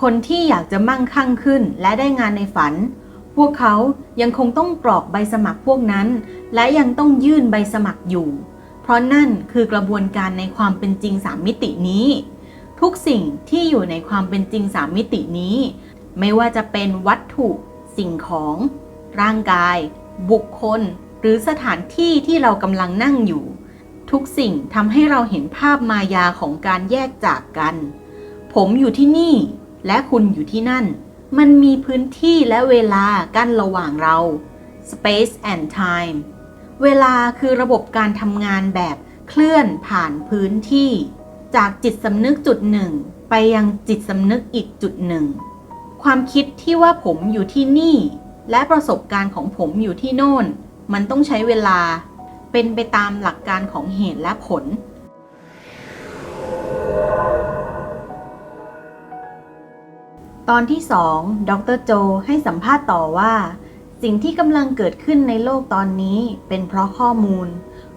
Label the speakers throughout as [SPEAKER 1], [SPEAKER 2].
[SPEAKER 1] คนที่อยากจะมั่งคั่งขึ้นและได้งานในฝัน พวกเขายังคงต้องกรอกใบสมัครพวกนั้น และยังต้องยื่นใบสมัครอยู่ เพราะนั่นคือกระบวนการในความเป็นจริงสามมิตินี้ ทุกสิ่งที่อยู่ในความเป็นจริงสามมิตินี้ ไม่ว่าจะเป็นวัตถุ สิ่งของ ร่างกาย บุคคล หรือสถานที่ที่เรากำลังนั่งอยู่ ทุกสิ่งทำให้เราเห็นภาพมายาของการแยกจากกัน ผมอยู่ที่นี่ และคุณอยู่ที่นั่น มันมีพื้นที่และเวลากั้นระหว่างเรา space and time เวลาคือระบบการทำงานแบบเคลื่อนผ่านพื้นที่ จากจิตสำนึกจุดหนึ่ง ไปยังจิตสำนึกอีกจุดหนึ่ง ความคิดที่ว่าผมอยู่ที่นี่ และประสบการณ์ของผมอยู่ที่โน่น มันต้องใช้เวลา เป็นไปตามหลักการของเหตุและผล ตอนที่ 2 ดรโจให้สัมภาษณ์ต่อว่า สิ่งที่กำลังเกิดขึ้นในโลกตอนนี้เป็นเพราะข้อมูล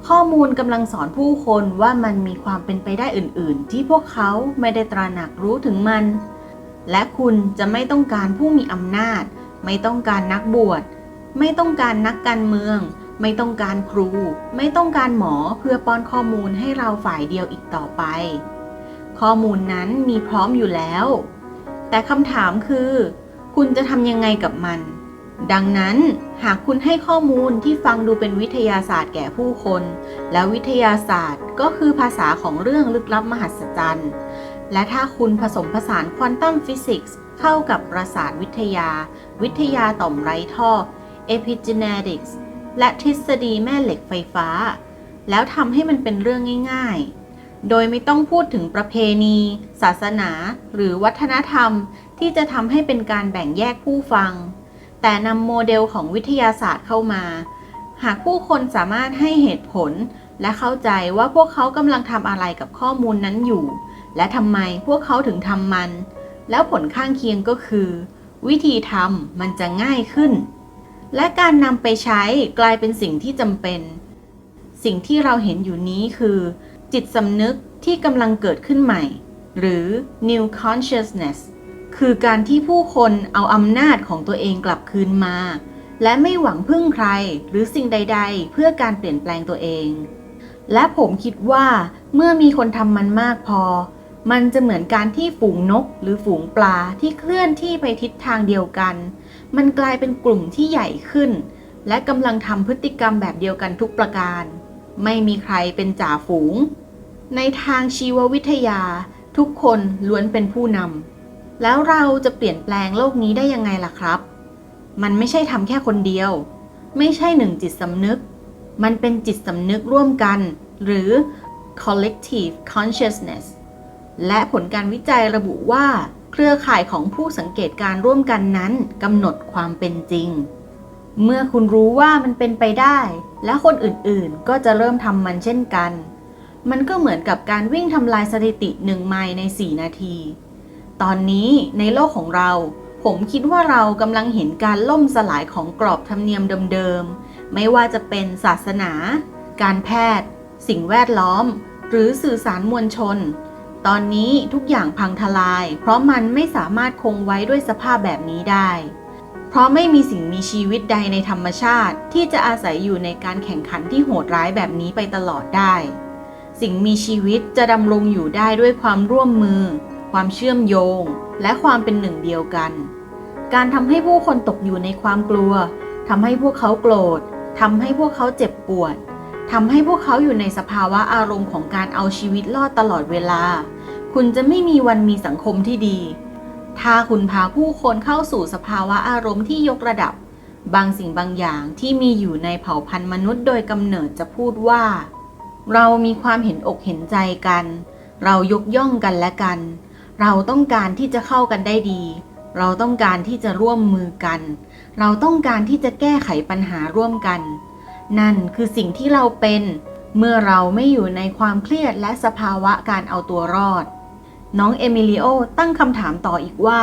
[SPEAKER 1] ข้อมูลกำลังสอนผู้คนว่ามันมีความเป็นไปได้อื่น ๆ ที่พวกเขาไม่ได้ตระหนักรู้ถึงมัน และคุณจะไม่ต้องการผู้มีอำนาจ ไม่ต้องการนักบวช ไม่ต้องการนักการเมือง ไม่ต้องการครู ไม่ต้องการหมอเพื่อป้อนข้อมูลให้เราฝ่ายเดียวอีกต่อไป ข้อมูลนั้นมีพร้อมอยู่แล้ว แต่คำถามคือ คุณจะทำยังไงกับมัน ดังนั้นหากคุณให้ข้อมูลที่ฟังดูเป็นวิทยาศาสตร์แก่ผู้คน แล้ววิทยาศาสตร์ก็คือภาษาของเรื่องลึกลับมหัศจรรย์ และถ้าคุณผสมผสานควอนตัมฟิสิกส์เข้ากับประสาทวิทยา วิทยาต่อมไร้ท่อ epigenetics และทฤษฎีแม่เหล็กไฟฟ้า แล้วทำให้มันเป็นเรื่องง่าย ๆ โดยไม่ต้องพูดถึงประเพณี ศาสนา หรือวัฒนธรรมที่จะทำให้เป็นการแบ่งแยกผู้ฟัง แต่นำโมเดลของวิทยาศาสตร์เข้ามา หากผู้คนสามารถให้เหตุผล และเข้าใจว่าพวกเขากำลังทำอะไรกับข้อมูลนั้นอยู่ และทำไมพวกเขาถึงทำมัน แล้วผลข้างเคียงก็คือ วิธีทำมันจะง่ายขึ้น และการนำไปใช้กลายเป็นสิ่งที่จำเป็น สิ่งที่เราเห็นอยู่นี้คือ จิตสำนึกที่กำลังเกิดขึ้นใหม่ หรือ new consciousness คือการที่ผู้คนเอาอำนาจของตัวเองกลับคืนมา และไม่หวังพึ่งใครหรือสิ่งใด ๆ เพื่อการเปลี่ยนแปลงตัวเอง และผมคิดว่าเมื่อมีคนทำมันมากพอ มันจะเหมือนการที่ฝูงนกหรือฝูงปลาที่เคลื่อนที่ไปทิศทางเดียวกัน มันกลายเป็นกลุ่มที่ใหญ่ขึ้น และกำลังทำพฤติกรรมแบบเดียวกันทุกประการ ไม่มีใครเป็นจ่าฝูง ในทางชีววิทยา ทุกคนล้วนเป็นผู้นำแล้วเราจะเปลี่ยนแปลงโลกนี้ได้ยังไงล่ะครับ มันไม่ใช่ทำแค่คนเดียว ไม่ใช่หนึ่งจิตสำนึก มันเป็นจิตสำนึกร่วมกัน หรือ collective consciousness และผลการวิจัยระบุว่า เครือข่ายของผู้สังเกตการร่วมกันนั้นกำหนดความเป็นจริง เมื่อคุณรู้ว่ามันเป็นไปได้ และคนอื่นๆ ก็จะเริ่มทำมันเช่นกัน มันก็เหมือนกับการวิ่งทำลายสถิติหนึ่งไมล์ใน 4 นาที ตอนนี้ในโลกของเรา ผมคิดว่าเรากำลังเห็นการล่มสลายของกรอบธรรมเนียมเดิมๆ ไม่ว่าจะเป็นศาสนา การแพทย์ สิ่งแวดล้อม หรือสื่อสารมวลชน ตอนนี้ทุกอย่างพังทลาย เพราะมันไม่สามารถคงไว้ด้วยสภาพแบบนี้ได้ เพราะไม่มีสิ่งมีชีวิตใดในธรรมชาติ ที่จะอาศัยอยู่ในการแข่งขันที่โหดร้ายแบบนี้ไปตลอดได้ สิ่งมีชีวิตจะดำรงอยู่ได้ด้วยความร่วมมือ ความเชื่อมโยง และความเป็นหนึ่งเดียวกัน การทำให้ผู้คนตกอยู่ในความกลัวทำให้พวกเขาโกรธทำให้พวกเขาเจ็บปวดทำให้พวกเขาอยู่ในสภาวะอารมณ์ของการเอาชีวิตรอดตลอดเวลา คุณจะไม่มีวันมีสังคมที่ดี ถ้าคุณพาผู้คนเข้าสู่สภาวะอารมณ์ที่ยกระดับ บางสิ่งบางอย่างที่มีอยู่ในเผ่าพันธุ์มนุษย์โดยกำเนิดจะพูดว่า เรามีความเห็นอกเห็นใจกัน เรายกย่องกันและกัน เราต้องการที่จะเข้ากันได้ดี เราต้องการที่จะร่วมมือกัน เราต้องการที่จะแก้ไขปัญหาร่วมกัน นั่นคือสิ่งที่เราเป็น เมื่อเราไม่อยู่ในความเครียดและสภาวะการเอาตัวรอด น้องเอมิลิโอตั้งคำถามต่ออีกว่า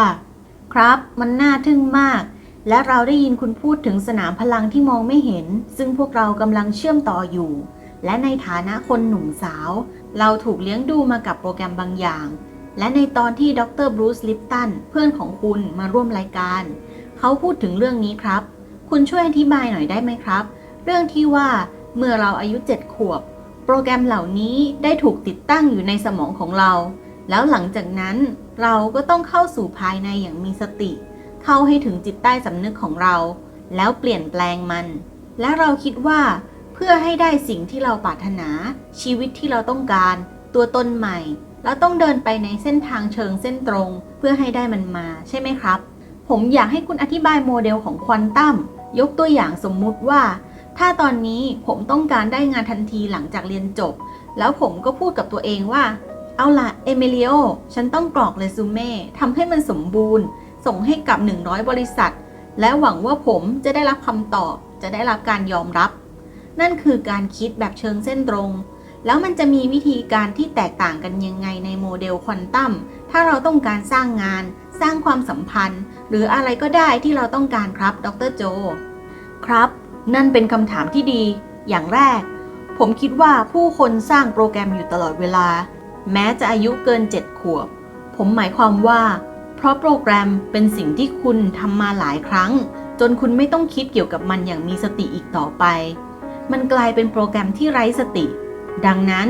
[SPEAKER 1] ครับ มันน่าทึ่งมากและเราได้ยินคุณพูดถึงสนามพลังที่มองไม่เห็น ซึ่งพวกเรากำลังเชื่อมต่ออยู่ และในฐานะคนหนุ่มสาว เราถูกเลี้ยงดูมากับโปรแกรมบางอย่าง และในตอนที่ดรบรูซลิปตันเพื่อนของคุณมาร่วมรายการ เขาพูดถึงเรื่องนี้ครับ คุณช่วยอธิบายหน่อยได้ไหมครับ เรื่องที่ว่าเมื่อเราอายุ 7 ขวบ โปรแกรมเหล่านี้ได้ถูกติดตั้งอยู่ในสมองของเรา แล้วหลังจากนั้นเราก็ต้องเข้าสู่ภายในอย่างมีสติ เข้าให้ถึงจิตใต้สำนึกของเรา แล้วเปลี่ยนแปลงมัน และเราคิดว่า พื่อให้ได้สิ่งที่เราปรารถนา ชีวิตที่เราต้องการ ตัวตนใหม่ เราต้องเดินไปในเส้นทางเชิงเส้นตรง เพื่อให้ได้มันมาใช่ไหมครับ ผมอยากให้คุณอธิบายโมเดลของควอนตัมยกตัวอย่างสมมุติว่า ถ้าตอนนี้ผมต้องการได้งานทันทีหลังจากเรียนจบ แล้วผมก็พูดกับตัวเองว่า เอาล่ะเอเมลิโอฉันต้องกรอกเรซูเม่ทำให้มันสมบูรณ์ ส่งให้กับ 100 บริษัท และหวังว่าผมจะได้รับคำตอบ จะได้รับการยอมรับ นั่นคือการคิดแบบเชิงเส้นตรง แล้วมันจะมีวิธีการที่แตกต่างกันยังไงในโมเดลควอนตัมถ้าเราต้องการสร้างงาน สร้างความสัมพันธ์ หรืออะไรก็ได้ที่เราต้องการครับดรโจ ครับ นั่นเป็นคำถามที่ดี อย่างแรก ผมคิดว่าผู้คนสร้างโปรแกรมอยู่ตลอดเวลา แม้จะอายุเกิน 7 ขวบ ผมหมายความว่า เพราะโปรแกรมเป็นสิ่งที่คุณทำมาหลายครั้ง จนคุณไม่ต้องคิดเกี่ยวกับมันอย่างมีสติอีกต่อไป มันกลายเป็นโปรแกรมที่ไร้สติ ดังนั้น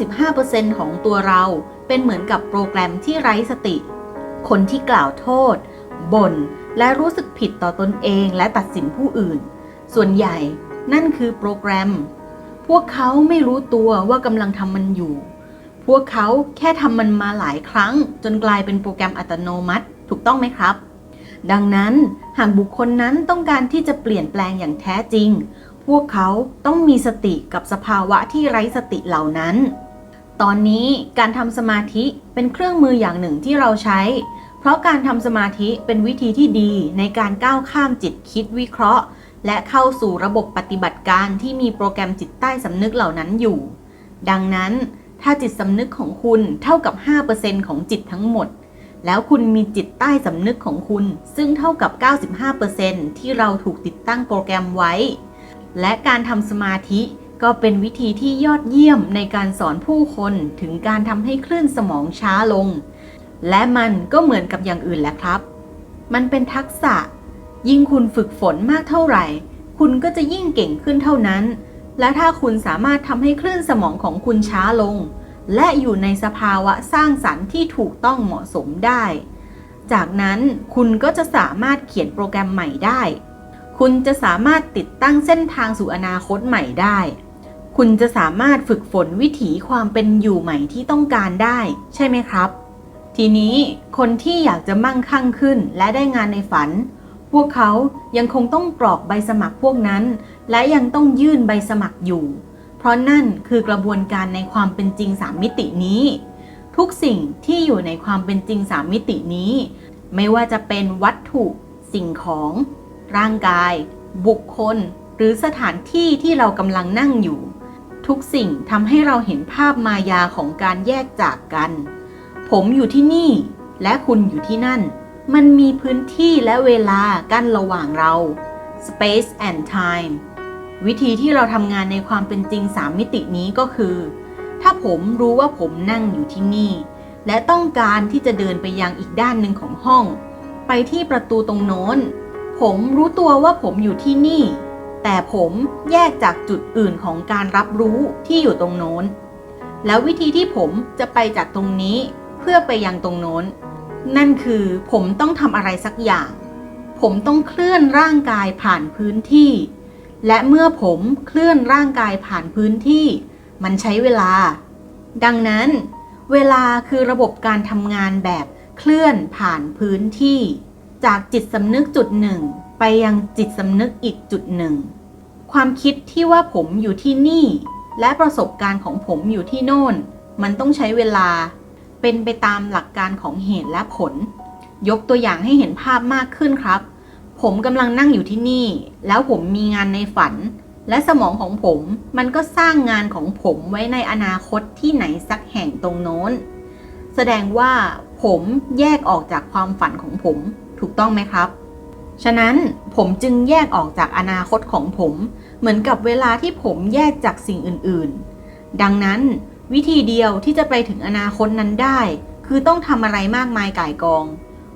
[SPEAKER 1] 95%ของตัวเราเป็นเหมือนกับโปรแกรมที่ไร้สติ คนที่กล่าวโทษบ่นและรู้สึกผิดต่อตนเองและตัดสินผู้อื่น ส่วนใหญ่นั่นคือโปรแกรม พวกเขาไม่รู้ตัวว่ากำลังทำมันอยู่ พวกเขาแค่ทำมันมาหลายครั้ง จนกลายเป็นโปรแกรมอัตโนมัติ ถูกต้องไหมครับ ดังนั้นหากบุคคลนั้นต้องการที่จะเปลี่ยนแปลงอย่างแท้จริง พวกเขาต้องมีสติกับสภาวะที่ไร้สติเหล่านั้น ตอนนี้การทำสมาธิเป็นเครื่องมืออย่างหนึ่งที่เราใช้ เพราะการทำสมาธิเป็นวิธีที่ดีในการก้าวข้ามจิตคิดวิเคราะห์ และเข้าสู่ระบบปฏิบัติการที่มีโปรแกรมจิตใต้สำนึกเหล่านั้นอยู่ ดังนั้น ถ้าจิตสำนึกของคุณเท่ากับ 5%ของจิตทั้งหมดแล้วคุณมีจิตใต้สำนึกของคุณ ซึ่งเท่ากับ 95%ที่เราถูกติดตั้งโปรแกรมไว้ และการทำสมาธิก็เป็นวิธีที่ยอดเยี่ยมในการสอนผู้คนถึงการทำให้คลื่นสมองช้าลง และมันก็เหมือนกับอย่างอื่นแหละครับ มันเป็นทักษะ ยิ่งคุณฝึกฝนมากเท่าไหร่ คุณก็จะยิ่งเก่งขึ้นเท่านั้น และถ้าคุณสามารถทำให้คลื่นสมองของคุณช้าลง และอยู่ในสภาวะสร้างสรรค์ที่ถูกต้องเหมาะสมได้ จากนั้นคุณก็จะสามารถเขียนโปรแกรมใหม่ได้ คุณจะสามารถติดตั้งเส้นทางสู่อนาคตใหม่ได้ คุณจะสามารถฝึกฝนวิถีความเป็นอยู่ใหม่ที่ต้องการได้ ใช่ไหมครับ ทีนี้คนที่อยากจะมั่งคั่งขึ้นและได้งานในฝัน พวกเขายังคงต้องกรอกใบสมัครพวกนั้น และยังต้องยื่นใบสมัครอยู่ เพราะนั่นคือกระบวนการในความเป็นจริงสามมิตินี้ ทุกสิ่งที่อยู่ในความเป็นจริงสามมิตินี้ ไม่ว่าจะเป็นวัตถุสิ่งของ ร่างกาย บุคคล หรือสถานที่ที่เรากำลังนั่งอยู่ ทุกสิ่งทำให้เราเห็นภาพมายาของการแยกจากกัน ผมอยู่ที่นี่ และคุณอยู่ที่นั่น มันมีพื้นที่และเวลากั้นระหว่างเรา space and time วิธีที่เราทำงานในความเป็นจริง 3 มิตินี้ก็คือ ถ้าผมรู้ว่าผมนั่งอยู่ที่นี่ และต้องการที่จะเดินไปยังอีกด้านหนึ่งของห้อง ไปที่ประตูตรงโน้น ผมรู้ตัวว่าผมอยู่ที่นี่ แต่ผมแยกจากจุดอื่นของการรับรู้ที่อยู่ตรงโน้น แล้ววิธีที่ผมจะไปจากตรงนี้เพื่อไปยังตรงโน้น นั่นคือผมต้องทำอะไรสักอย่าง ผมต้องเคลื่อนร่างกายผ่านพื้นที่ และเมื่อผมเคลื่อนร่างกายผ่านพื้นที่ มันใช้เวลา ดังนั้น เวลาคือระบบการทำงานแบบเคลื่อนผ่านพื้นที่ จากจิตสำนึกจุดหนึ่ง ไปยังจิตสำนึกอีกจุดหนึ่ง ความคิดที่ว่าผมอยู่ที่นี่ และประสบการณ์ของผมอยู่ที่โน่น มันต้องใช้เวลา เป็นไปตามหลักการของเหตุและผล ยกตัวอย่างให้เห็นภาพมากขึ้นครับ ผมกำลังนั่งอยู่ที่นี่ แล้วผมมีงานในฝัน และสมองของผมมันก็สร้างงานของผมไว้ในอนาคตที่ไหนสักแห่งตรงโน้น แสดงว่าผมแยกออกจากความฝันของผม ถูกต้องไหมครับ ฉะนั้นผมจึงแยกออกจากอนาคตของผม เหมือนกับเวลาที่ผมแยกจากสิ่งอื่นๆ ดังนั้นวิธีเดียวที่จะไปถึงอนาคตนั้นได้ คือต้องทำอะไรมากมายก่ายกอง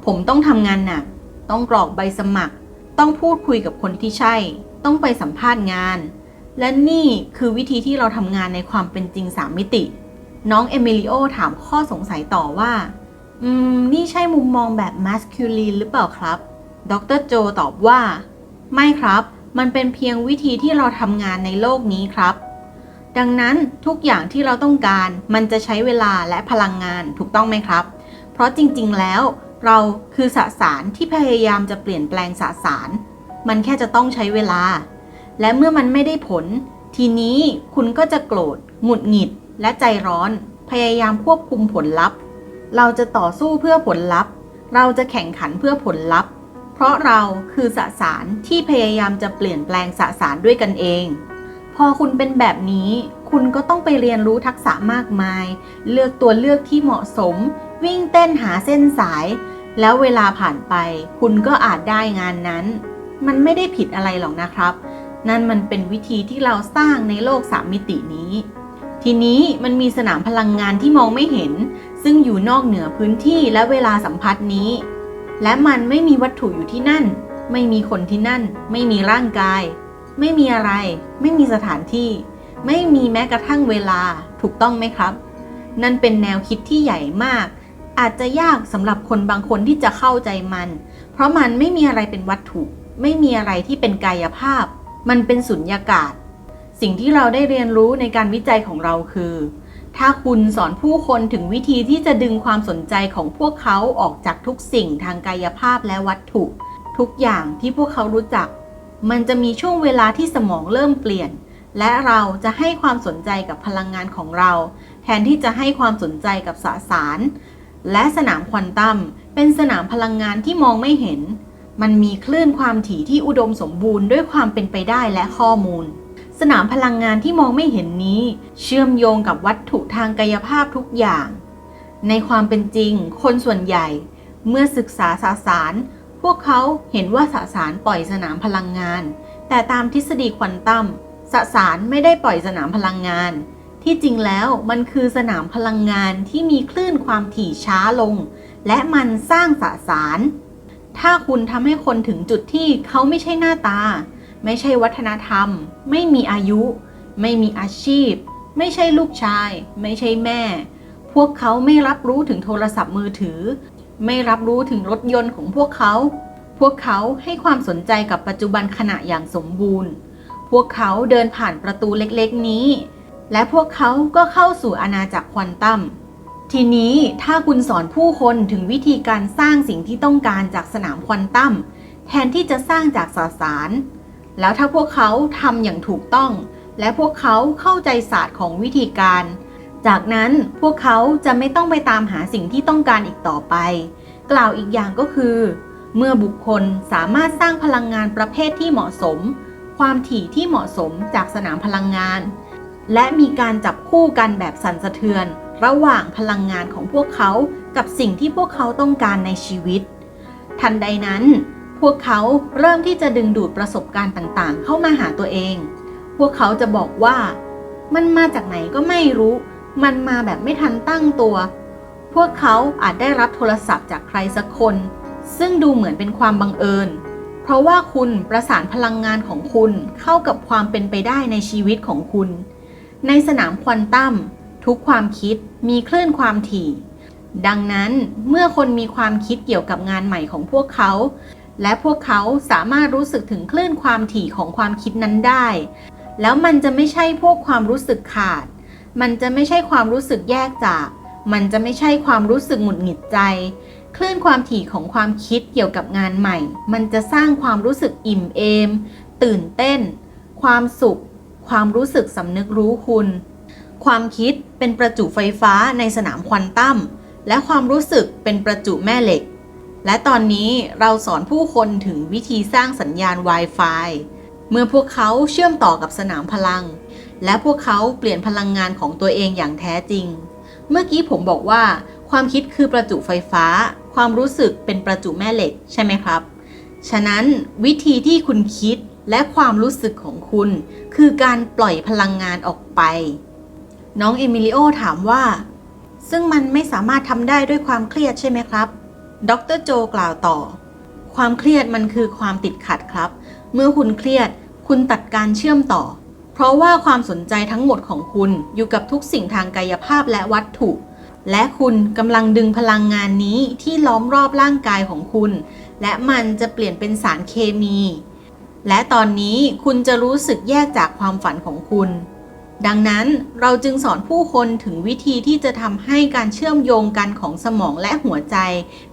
[SPEAKER 1] ผมต้องทำงานหนัก ต้องกรอกใบสมัคร ต้องพูดคุยกับคนที่ใช่ ต้องไปสัมภาษณ์งาน และนี่คือวิธีที่เราทำงานในความเป็นจริงสามมิติ น้องเอมิลิโอถามข้อสงสัยต่อว่า อืม นี่ใช่มุมมองแบบมัสคิวลีนหรือเปล่าครับ ดรโจตอบว่า ไม่ครับ มันเป็นเพียงวิธีที่เราทำงานในโลกนี้ครับ ดังนั้นทุกอย่างที่เราต้องการมันจะใช้เวลาและพลังงานถูกต้องไหมครับ เพราะจริงๆ แล้ว เราคือสสารที่พยายามจะเปลี่ยนแปลงสสาร มันแค่จะต้องใช้เวลา และเมื่อมันไม่ได้ผล ทีนี้คุณก็จะโกรธ หงุดหงิด และใจร้อน พยายามควบคุมผลลัพธ์ เราจะต่อสู้เพื่อผลลัพธ์ เราจะแข่งขันเพื่อผลลัพธ์ เพราะเราคือสสารที่พยายามจะเปลี่ยนแปลงสสารด้วยกันเอง พอคุณเป็นแบบนี้ คุณก็ต้องไปเรียนรู้ทักษะมากมาย เลือกตัวเลือกที่เหมาะสม วิ่งเต้นหาเส้นสาย แล้วเวลาผ่านไป คุณก็อาจได้งานนั้น มันไม่ได้ผิดอะไรหรอกนะครับ นั่นมันเป็นวิธีที่เราสร้างในโลกสามมิตินี้ทีนี้มันมีสนามพลังงานที่มองไม่เห็น ซึ่งอยู่นอกเหนือพื้นที่และเวลาสัมผัสนี้ และมันไม่มีวัตถุอยู่ที่นั่น ไม่มีคนที่นั่น ไม่มีร่างกาย ไม่มีอะไร ไม่มีสถานที่ ไม่มีแม้กระทั่งเวลาถูกต้องไหมครับ นั่นเป็นแนวคิดที่ใหญ่มาก อาจจะยากสำหรับคนบางคนที่จะเข้าใจมัน เพราะมันไม่มีอะไรเป็นวัตถุ ไม่มีอะไรที่เป็นกายภาพ มันเป็นสุญญากาศ สิ่งที่เราได้เรียนรู้ในการวิจัยของเราคือ ถ้าคุณสอนผู้คนถึงวิธีที่จะดึงความสนใจของพวกเขาออกจากทุกสิ่งทางกายภาพและวัตถุ ทุกอย่างที่พวกเขารู้จัก มันจะมีช่วงเวลาที่สมองเริ่มเปลี่ยน และเราจะให้ความสนใจกับพลังงานของเรา แทนที่จะให้ความสนใจกับสสาร และสนามควอนตัมเป็นสนามพลังงานที่มองไม่เห็น มันมีคลื่นความถี่ที่อุดมสมบูรณ์ด้วยความเป็นไปได้และข้อมูล สนามพลังงานที่มองไม่เห็นนี้ เชื่อมโยงกับวัตถุทางกายภาพทุกอย่าง ในความเป็นจริง คนส่วนใหญ่ เมื่อศึกษาสสาร พวกเขาเห็นว่าสสารปล่อยสนามพลังงาน แต่ตามทฤษฎีควอนตัมสสารไม่ได้ปล่อยสนามพลังงาน ที่จริงแล้วมันคือสนามพลังงานที่มีคลื่นความถี่ช้าลง และมันสร้างสสาร ถ้าคุณทำให้คนถึงจุดที่เขาไม่ใช่หน้าตา ไม่ใช่วัฒนธรรม ไม่มีอายุ ไม่มีอาชีพ ไม่ใช่ลูกชาย ไม่ใช่แม่ พวกเขาไม่รับรู้ถึงโทรศัพท์มือถือ ไม่รับรู้ถึงรถยนต์ของพวกเขา พวกเขาให้ความสนใจกับปัจจุบันขณะอย่างสมบูรณ์ พวกเขาเดินผ่านประตูเล็กๆนี้ และพวกเขาก็เข้าสู่อาณาจักรควอนตัมทีนี้ถ้าคุณสอนผู้คนถึงวิธีการสร้างสิ่งที่ต้องการจากสนามควอนตัมแทนที่จะสร้างจากสสาร แล้วถ้าพวกเขาทำอย่างถูกต้อง และพวกเขาเข้าใจศาสตร์ของวิธีการ จากนั้นพวกเขาจะไม่ต้องไปตามหาสิ่งที่ต้องการอีกต่อไป กล่าวอีกอย่างก็คือ เมื่อบุคคลสามารถสร้างพลังงานประเภทที่เหมาะสม ความถี่ที่เหมาะสมจากสนามพลังงาน และมีการจับคู่กันแบบสั่นสะเทือน ระหว่างพลังงานของพวกเขากับสิ่งที่พวกเขาต้องการในชีวิต ทันใดนั้น พวกเขาเริ่มที่จะดึงดูดประสบการณ์ต่างๆ เข้ามาหาตัวเอง พวกเขาจะบอกว่า มันมาจากไหนก็ไม่รู้ มันมาแบบไม่ทันตั้งตัว พวกเขาอาจได้รับโทรศัพท์จากใครสักคน ซึ่งดูเหมือนเป็นความบังเอิญ เพราะว่าคุณประสานพลังงานของคุณเข้ากับความเป็นไปได้ในชีวิตของคุณ ในสนามควอนตัมทุกความคิดมีคลื่นความถี่ ดังนั้นเมื่อคนมีความคิดเกี่ยวกับงานใหม่ของพวกเขา และพวกเขาสามารถรู้สึกถึงคลื่นความถี่ของความคิดนั้นได้ แล้วมันจะไม่ใช่พวกความรู้สึกขาด มันจะไม่ใช่ความรู้สึกแยกจาก มันจะไม่ใช่ความรู้สึกหงุดหงิดใจ คลื่นความถี่ของความคิดเกี่ยวกับงานใหม่ มันจะสร้างความรู้สึกอิ่มเอม ตื่นเต้น ความสุข ความรู้สึกสำนึกรู้คุณ ความคิดเป็นประจุไฟฟ้าในสนามควอนตัม และความรู้สึกเป็นประจุแม่เหล็ก และตอนนี้เราสอนผู้คนถึงวิธีสร้างสัญญาณ Wi-Fi เมื่อพวกเขาเชื่อมต่อกับสนามพลัง และพวกเขาเปลี่ยนพลังงานของตัวเองอย่างแท้จริง เมื่อกี้ผมบอกว่า ความคิดคือประจุไฟฟ้า ความรู้สึกเป็นประจุแม่เหล็กใช่ไหมครับ ฉะนั้นวิธีที่คุณคิดและความรู้สึกของคุณ คือการปล่อยพลังงานออกไป น้องเอมิลิโอถามว่า ซึ่งมันไม่สามารถทำได้ด้วยความเครียดใช่ไหมครับ ดรโจกล่าวต่อ ความเครียดมันคือความติดขัดครับ เมื่อคุณเครียด คุณตัดการเชื่อมต่อ เพราะว่าความสนใจทั้งหมดของคุณอยู่กับทุกสิ่งทางกายภาพและวัตถุ และคุณกำลังดึงพลังงานนี้ที่ล้อมรอบร่างกายของคุณ และมันจะเปลี่ยนเป็นสารเคมี และตอนนี้คุณจะรู้สึกแยกจากความฝันของคุณ ดังนั้นเราจึงสอนผู้คนถึงวิธีที่จะทำให้การเชื่อมโยงกันของสมองและหัวใจ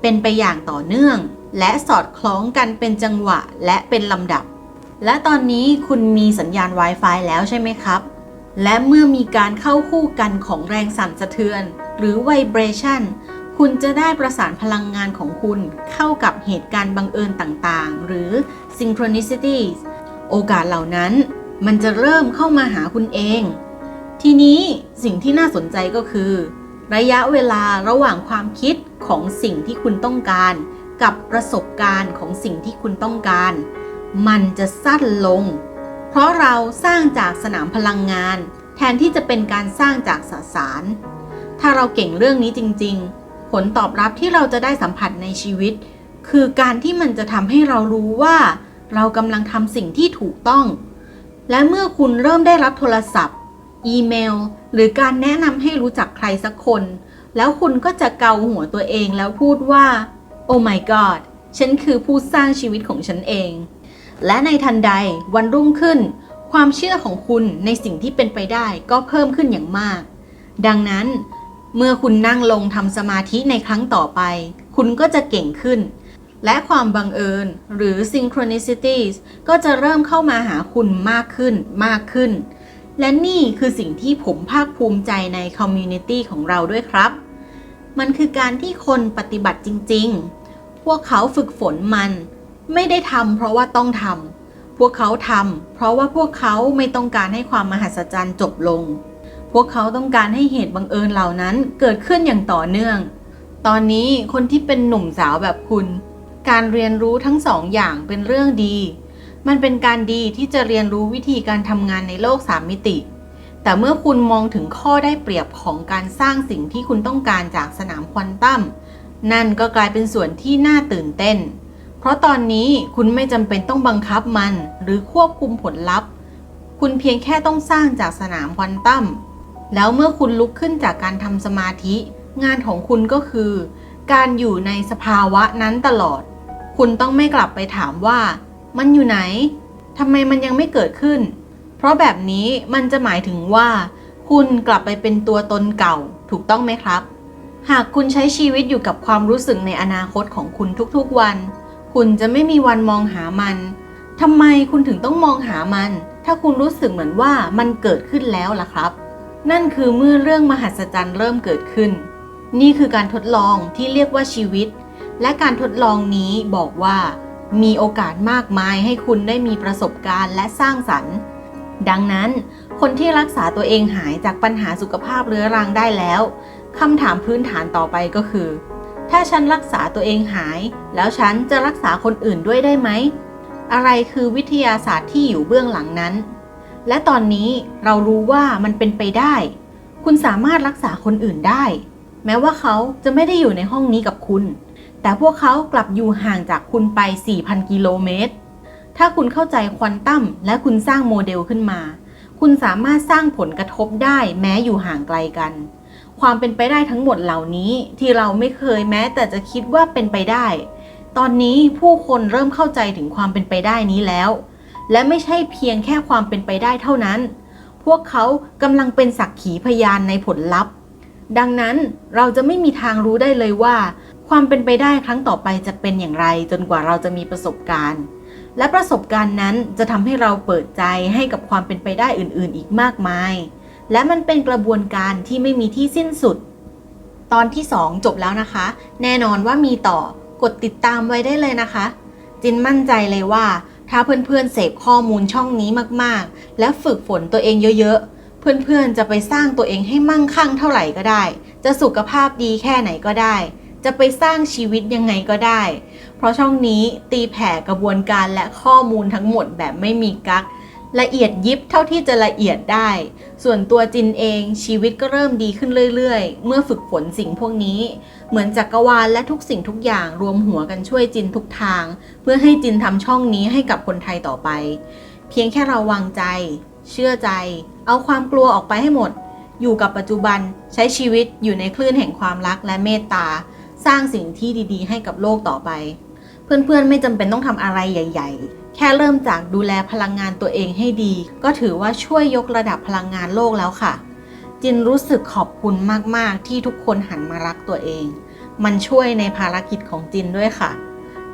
[SPEAKER 1] เป็นไปอย่างต่อเนื่อง และสอดคล้องกันเป็นจังหวะและเป็นลำดับ และตอนนี้คุณมีสัญญาณ Wi-Fi แล้วใช่ไหมครับ และเมื่อมีการเข้าคู่กันของแรงสั่นสะเทือน หรือ vibration คุณจะได้ประสานพลังงานของคุณเข้ากับเหตุการณ์บังเอิญต่างๆ หรือ synchronicities โอกาสเหล่านั้น มันจะเริ่มเข้ามาหาคุณเอง ทีนี้สิ่งที่น่าสนใจก็คือ ระยะเวลาระหว่างความคิดของสิ่งที่คุณต้องการ กับประสบการณ์ของสิ่งที่คุณต้องการ มันจะสั้นลง เพราะเราสร้างจากสนามพลังงาน แทนที่จะเป็นการสร้างจากสสาร ถ้าเราเก่งเรื่องนี้จริง ๆ ผลตอบรับที่เราจะได้สัมผัสในชีวิต คือการที่มันจะทำให้เรารู้ว่า เรากำลังทำสิ่งที่ถูกต้อง และเมื่อคุณเริ่มได้รับโทรศัพท์ อีเมล หรือการแนะนำให้รู้จักใครสักคน แล้วคุณก็จะเกาหัวตัวเองแล้วพูดว่า Oh my god ฉันคือผู้สร้างชีวิตของฉันเอง และในทันใดวันรุ่งขึ้น ความเชื่อของคุณในสิ่งที่เป็นไปได้ก็เพิ่มขึ้นอย่างมาก ดังนั้น เมื่อคุณนั่งลงทำสมาธิในครั้งต่อไป คุณก็จะเก่งขึ้น และความบังเอิญหรือ synchronicities ก็จะเริ่มเข้ามาหาคุณมากขึ้นมากขึ้น และนี่คือสิ่งที่ผมภาคภูมิใจในคอมมูนิตี้ของเราด้วยครับ มันคือการที่คนปฏิบัติจริง ๆ พวกเขาฝึกฝนมัน ไม่ได้ทำเพราะว่าต้องทำพวกเขาทำเพราะว่าพวกเขาไม่ต้องการให้ความมหัศจรรย์จบลง พวกเขาต้องการให้เหตุบังเอิญเหล่านั้นเกิดขึ้นอย่างต่อเนื่อง ตอนนี้คนที่เป็นหนุ่มสาวแบบคุณ การเรียนรู้ทั้งสองอย่างเป็นเรื่องดี มันเป็นการดีที่จะเรียนรู้วิธีการทำงานในโลกสามมิติ แต่เมื่อคุณมองถึงข้อได้เปรียบของการสร้างสิ่งที่คุณต้องการจากสนามควอนตัมนั่นก็กลายเป็นส่วนที่น่าตื่นเต้น เพราะตอนนี้คุณไม่จำเป็นต้องบังคับมัน หรือควบคุมผลลัพธ์ คุณเพียงแค่ต้องสร้างจากสนามควอนตัมแล้วเมื่อคุณลุกขึ้นจากการทำสมาธิ งานของคุณก็คือ การอยู่ในสภาวะนั้นตลอด คุณต้องไม่กลับไปถามว่า มันอยู่ไหนทำไมมันยังไม่เกิดขึ้น เพราะแบบนี้มันจะหมายถึงว่า คุณกลับไปเป็นตัวตนเก่า ถูกต้องไหมครับ หากคุณใช้ชีวิตอยู่กับความรู้สึกในอนาคตของคุณทุกๆวัน คุณจะไม่มีวันมองหามันทำไมคุณถึงต้องมองหามัน ถ้าคุณรู้สึกเหมือนว่ามันเกิดขึ้นแล้วล่ะครับ นั่นคือเมื่อเรื่องมหัศจรรย์เริ่มเกิดขึ้น นี่คือการทดลองที่เรียกว่าชีวิต และการทดลองนี้บอกว่า มีโอกาสมากมายให้คุณได้มีประสบการณ์และสร้างสรรค์ ดังนั้น คนที่รักษาตัวเองหายจากปัญหาสุขภาพเรื้อรังได้แล้วคำถามพื้นฐานต่อไปก็คือ ถ้าฉันรักษาตัวเองหาย แล้วฉันจะรักษาคนอื่นด้วยได้ไหม อะไรคือวิทยาศาสตร์ที่อยู่เบื้องหลังนั้น และตอนนี้เรารู้ว่ามันเป็นไปได้ คุณสามารถรักษาคนอื่นได้ แม้ว่าเขาจะไม่ได้อยู่ในห้องนี้กับคุณ แต่พวกเขากลับอยู่ห่างจากคุณไป 4,000 กิโลเมตร ถ้าคุณเข้าใจควอนตัมและคุณสร้างโมเดลขึ้นมา คุณสามารถสร้างผลกระทบได้แม้อยู่ห่างไกลกัน ความเป็นไปได้ทั้งหมดเหล่านี้ที่เราไม่เคยแม้แต่จะคิดว่าเป็นไปได้ ตอนนี้ผู้คนเริ่มเข้าใจถึงความเป็นไปได้นี้แล้ว และไม่ใช่เพียงแค่ความเป็นไปได้เท่านั้น พวกเขากำลังเป็นสักขีพยานในผลลัพธ์ ดังนั้นเราจะไม่มีทางรู้ได้เลยว่า ความเป็นไปได้ครั้งต่อไปจะเป็นอย่างไรจนกว่าเราจะมีประสบการณ์ และประสบการณ์นั้นจะทำให้เราเปิดใจให้กับความเป็นไปได้อื่นๆ อีกมากมาย และมันเป็นกระบวนการที่ไม่มีที่สิ้นสุด ตอนที่ 2 จบแล้วนะคะ แน่นอนว่ามีต่อกดติดตามไว้ได้เลยนะคะ จินมั่นใจเลยว่า ถ้าเพื่อนๆเสพข้อมูลช่องนี้มากๆ และฝึกฝนตัวเองเยอะๆ เพื่อนๆจะไปสร้างตัวเองให้มั่งคั่งเท่าไหร่ก็ได้ จะสุขภาพดีแค่ไหนก็ได้ จะไปสร้างชีวิตยังไงก็ได้ เพราะช่องนี้ตีแผ่กระบวนการและข้อมูลทั้งหมดแบบไม่มีกักละเอียดยิบเท่าที่จะละเอียดได้ ส่วนตัวจินเองชีวิตก็เริ่มดีขึ้นเรื่อยๆ เมื่อฝึกฝนสิ่งพวกนี้ เหมือนจักรวาลและทุกสิ่งทุกอย่างรวมหัวกันช่วยจินทุกทาง เพื่อให้จินทำช่องนี้ให้กับคนไทยต่อไป เพียงแค่เราวางใจ เชื่อใจ เอาความกลัวออกไปให้หมด อยู่กับปัจจุบันใช้ชีวิตอยู่ในคลื่นแห่งความรักและเมตตา สร้างสิ่งที่ดีๆ ให้กับโลกต่อไป เพื่อนๆไม่จำเป็นต้องทำอะไรใหญ่ ๆ แค่เริ่มจากดูแลพลังงานตัวเองให้ดี ก็ถือว่าช่วยยกระดับพลังงานโลกแล้วค่ะ จินรู้สึกขอบคุณมากๆ ที่ทุกคนหันมารักตัวเอง มันช่วยในภารกิจของจินด้วยค่ะ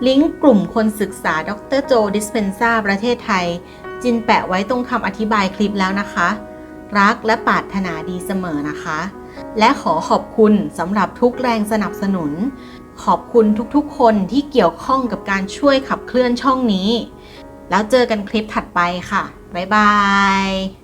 [SPEAKER 1] ลิงก์กลุ่มคนศึกษาดรโจดิสเพนซาประเทศไทย จินแปะไว้ตรงคำอธิบายคลิปแล้วนะคะ รักและปรารถนาดีเสมอนะคะ และขอขอบคุณสำหรับทุกแรงสนับสนุน ขอบคุณทุกๆ คนที่เกี่ยวข้องกับการช่วยขับเคลื่อนช่องนี้ แล้วเจอกันคลิปถัดไปค่ะ บ๊ายบาย